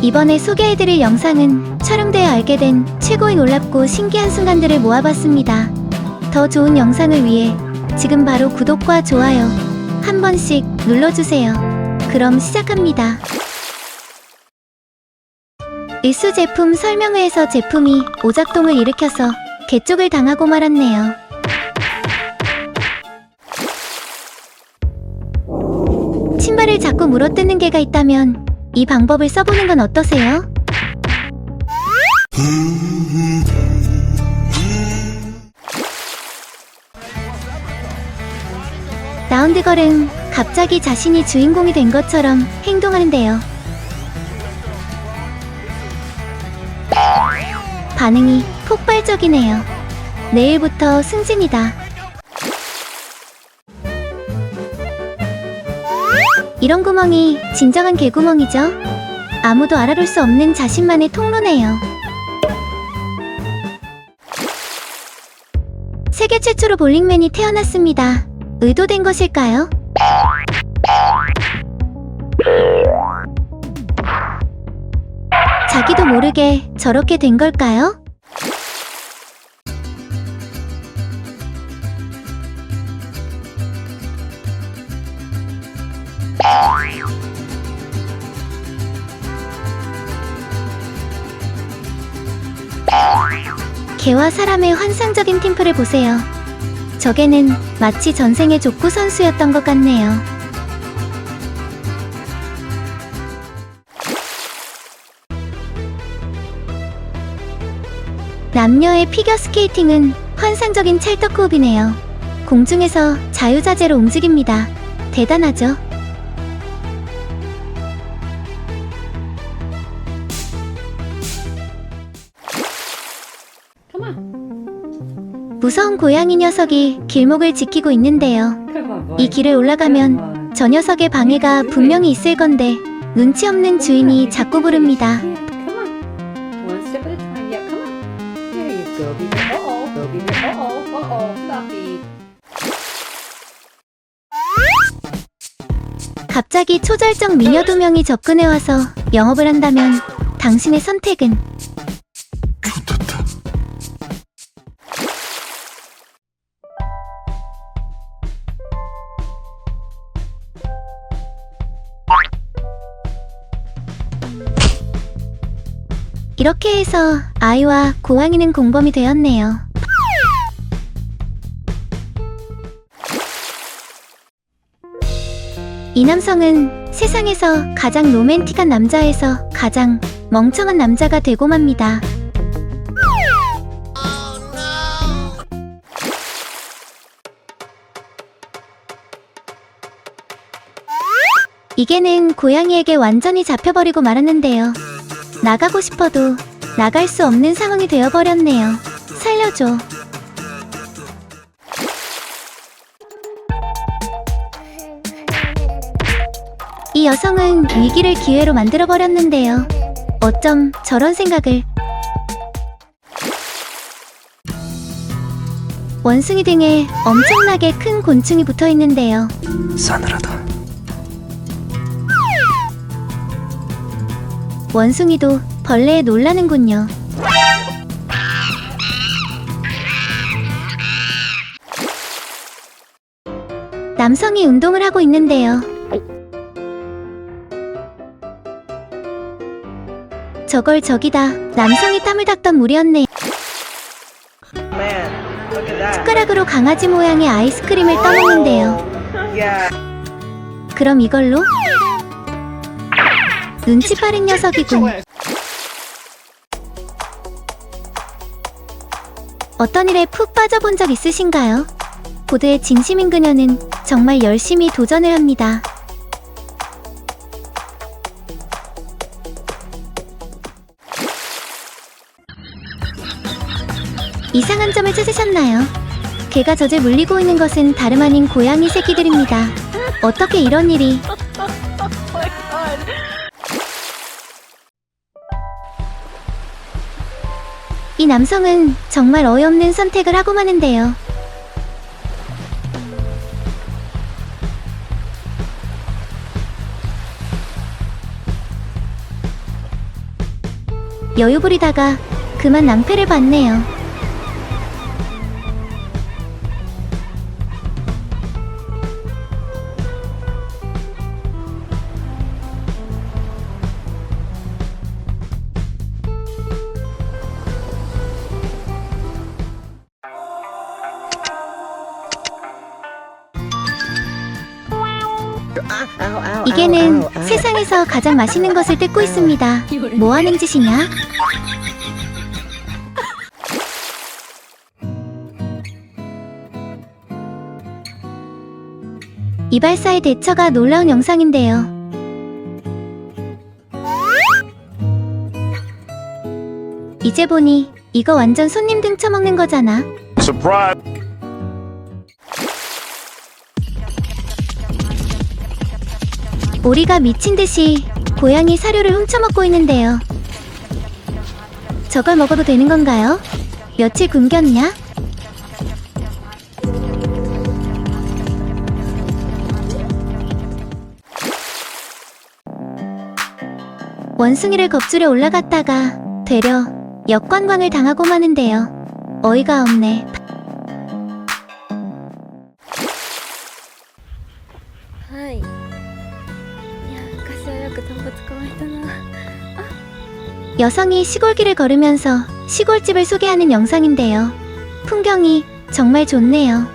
이번에 소개해드릴 영상은 촬영되어 알게 된 최고의 놀랍고 신기한 순간들을 모아봤습니다. 더 좋은 영상을 위해 지금 바로 구독과 좋아요 한 번씩 눌러주세요. 그럼 시작합니다. 일수 제품 설명회에서 제품이 오작동을 일으켜서 개쪽을 당하고 말았네요. 신발을 자꾸 물어뜯는 개가 있다면 이 방법을 써보는 건 어떠세요? 라운드걸은 갑자기 자신이 주인공이 된 것처럼 행동하는데요. 반응이 폭발적이네요. 내일부터 승진이다. 이런 구멍이 진정한 개구멍이죠. 아무도 알아볼 수 없는 자신만의 통로네요. 세계 최초로 볼링맨이 태어났습니다. 의도된 것일까요? 자기도 모르게 저렇게 된 걸까요? 개와 사람의 환상적인 팀플을 보세요. 저 개는 마치 전생의 족구 선수였던 것 같네요. 남녀의 피겨 스케이팅은 환상적인 찰떡 호흡이네요. 공중에서 자유자재로 움직입니다. 대단하죠? 무서운 고양이 녀석이 길목을 지키고 있는데요. 이 길을 올라가면 저 녀석의 방해가 분명히 있을 건데 눈치 없는 주인이 자꾸 부릅니다. 갑자기 초절정 미녀 두 명이 접근해 와서 영업을 한다면 당신의 선택은 이렇게 해서 아이와 고양이는 공범이 되었네요. 이 남성은 세상에서 가장 로맨틱한 남자에서 가장 멍청한 남자가 되고 맙니다. 이 개는 고양이에게 완전히 잡혀버리고 말았는데요. 나가고 싶어도 나갈 수 없는 상황이 되어버렸네요. 살려줘. 이 여성은 위기를 기회로 만들어버렸는데요. 어쩜 저런 생각을. 원숭이 등에 엄청나게 큰 곤충이 붙어 있는데요. 싸늘하다. 원숭이도 벌레에 놀라는군요. 남성이 운동을 하고 있는데요. 저걸 저기다 남성이 땀을 닦던 that. 숟가락으로 강아지 모양의 아이스크림을 떠먹는데요. 그럼 이걸로? 눈치 빠른 녀석이군. 어떤 일에 푹 빠져본 적 있으신가요? 보드의 진심인 그녀는 정말 열심히 도전을 합니다. 이상한 점을 찾으셨나요? 개가 젖을 물리고 있는 것은 다름 아닌 고양이 새끼들입니다. 어떻게 이런 일이 남성은 정말 어이없는 선택을 하고 마는데요. 여유 부리다가 그만 낭패를 봤네요. 이게는 세상에서 가장 맛있는 것을 뜯고 있습니다. 뭐 하는 짓이냐? 이발사의 대처가 놀라운 영상인데요. 이제 보니 이거 완전 손님 등쳐먹는 거잖아. Surprise! 오리가 미친 듯이 고양이 사료를 훔쳐먹고 있는데요. 저걸 먹어도 되는 건가요? 며칠 굶겼냐? 원숭이를 겁주려 올라갔다가 되려 역관광을 당하고 마는데요. 어이가 없네. 여성이 시골길을 걸으면서 시골집을 소개하는 영상인데요. 풍경이 정말 좋네요.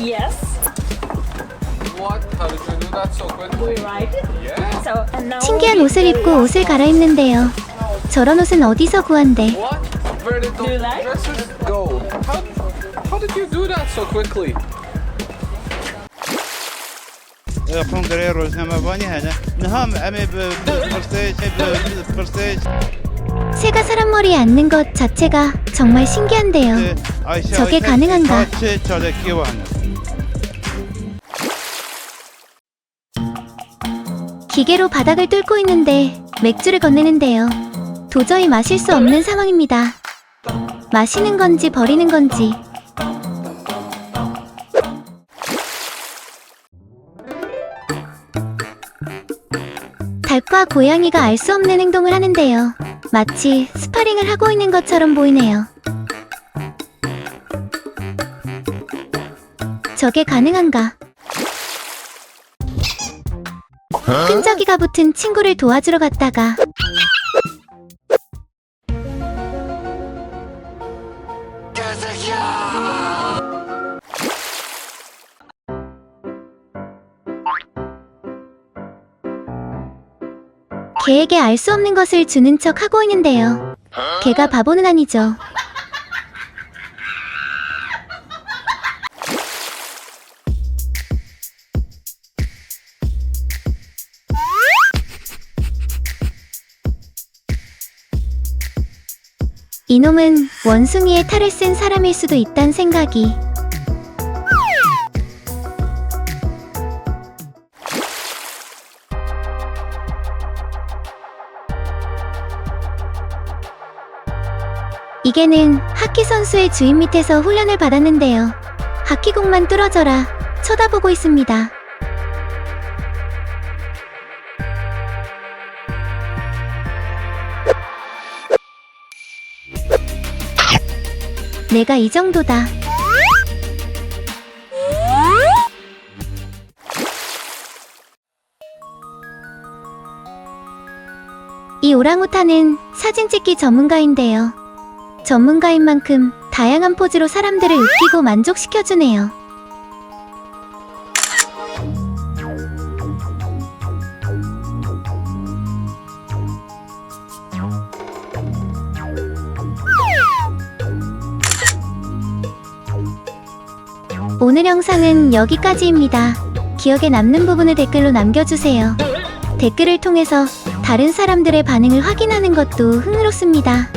Yes, What? How did you do that so quickly? right. Yeah. So and now 신기한 옷을 입고 옷을 갈아입는데요. 저런 옷은 어디서 구한대? What? Where did those Do dresses go? that so quickly? Ponderer och sen vad ni här? Naham, 새가 사람 머리에 앉는 것 자체가 정말 신기한데요. 저게 가능한가? 기계로 바닥을 뚫고 있는데 맥주를 건네는데요. 도저히 마실 수 없는 상황입니다. 마시는 건지 버리는 건지 닭과 고양이가 알 수 없는 행동을 하는데요. 마치 스파링을 하고 있는 것처럼 보이네요. 저게 가능한가? 끈적이가 붙은 친구를 도와주러 갔다가 개에게 알 수 없는 것을 주는 척 하고 있는데요. 개가 바보는 아니죠. 이놈은 원숭이의 탈을 쓴 사람일 수도 있단 생각이 이게는 하키 선수의 주인 밑에서 훈련을 받았는데요. 하키공만 뚫어져라 쳐다보고 있습니다. 내가 이 정도다. 이 오랑우탄은 사진 찍기 전문가인데요. 전문가인 만큼 다양한 포즈로 사람들을 웃기고 만족시켜주네요. 오늘 영상은 여기까지입니다. 기억에 남는 부분을 댓글로 남겨주세요. 댓글을 통해서 다른 사람들의 반응을 확인하는 것도 흥미롭습니다.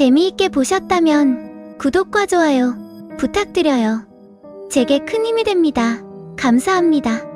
재미있게 보셨다면 구독과 좋아요 부탁드려요. 제게 큰 힘이 됩니다. 감사합니다.